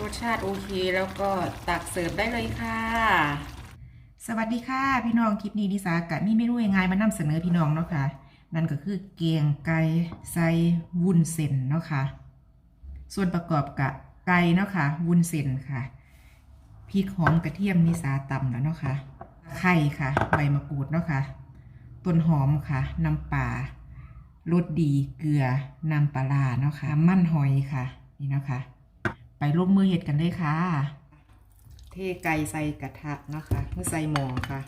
รสชาติโอเคแล้วก็ตักเสิร์ฟได้เลยค่ะ สวัสดีค่ะ พี่น้องคลิปนี้นิสากะมีเมนูง่ายๆมานำเสนอพี่น้องเนาะค่ะ นั่นก็คือเกียงไก่ใส่วุ้นเส้นเนาะค่ะ ส่วนประกอบกับไก่เนาะค่ะวุ้นเส้นค่ะพริกหอมกระเทียมนิสาตำแล้วเนาะค่ะไข่ค่ะ ใบมะกรูดเนาะค่ะต้นหอมค่ะน้ำปลารสดีเกลือน้ำปลาเนาะค่ะมั่นหอยค่ะ นี่เนาะค่ะ ไปลงมือเห็ดกันเลยค่ะ เทไก่ใส่กระทะนะคะเมื่อใส่หม้อค่ะ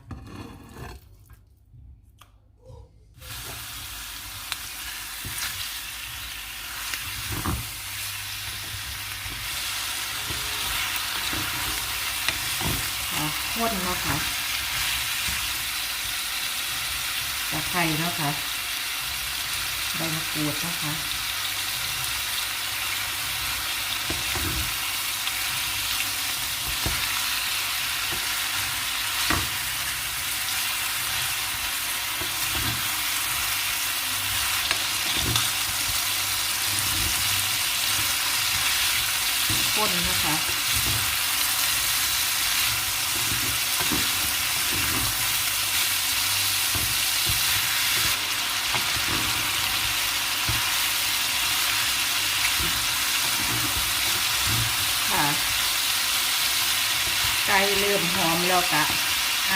ข้นนะคะตะไคร้นะคะใบมะกรูดนะคะ ข้นนะคะค่ะไก่เริ่มหอมแล้วกะท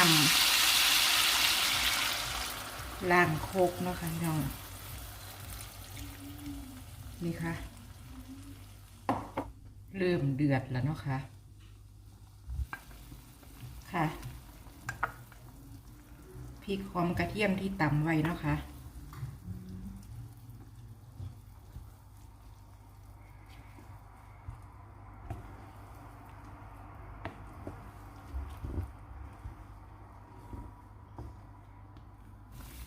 ำล่างโคกเนาะค่ะน้องนี่ค่ะ เริ่มเดือดแล้วเนาะค่ะ ค่ะพริกหอมกระเทียมที่ตำไว้เนาะค่ะ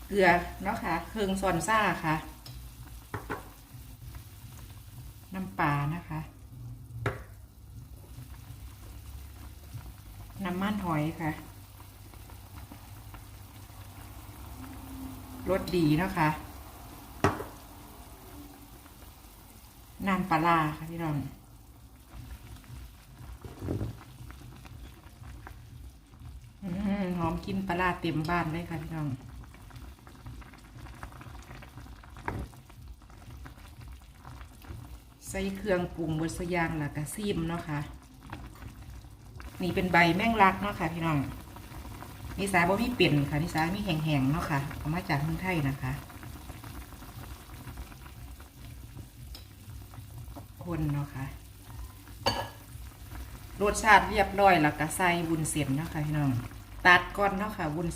เกลือเนาะค่ะเครื่องซอนซ่าค่ะ น้ำปลานะคะ น้ำมัน หอยค่ะรสดีนะคะน้ำปลาค่ะพี่น้อง หอมกลินปลาเต็มบ้านเลยค่ะพี่น้องใส่เครื่องปรุงบดสยางแล้วก็ซีมเนาะค่ะ นี่เป็นใบแมงลักเนาะค่ะพี่น้องนิสาบ่มีเปลี่ยนค่ะนิสามีแห้งๆเนาะค่ะเอามาจากเมืองไทยนะคะคนเนาะค่ะรสชาติเรียบร้อยแล้วก็ใส่วุ้นเส้นเนาะค่ะพี่น้องตัดก่อนเนาะค่ะวุ้น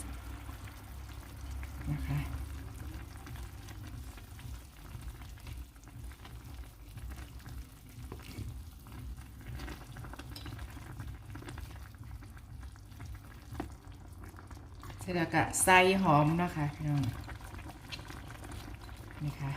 นะคะ เสร็จแล้วก็ใส่หอมนะคะพี่น้องนี่ค่ะ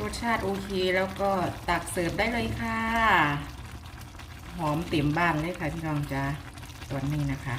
รสชาติโอเคแล้วก็ตักเสิร์ฟได้เลยค่ะ หอมเต็มบ้านเลยค่ะพี่น้องจ้าตัวนี้นะคะ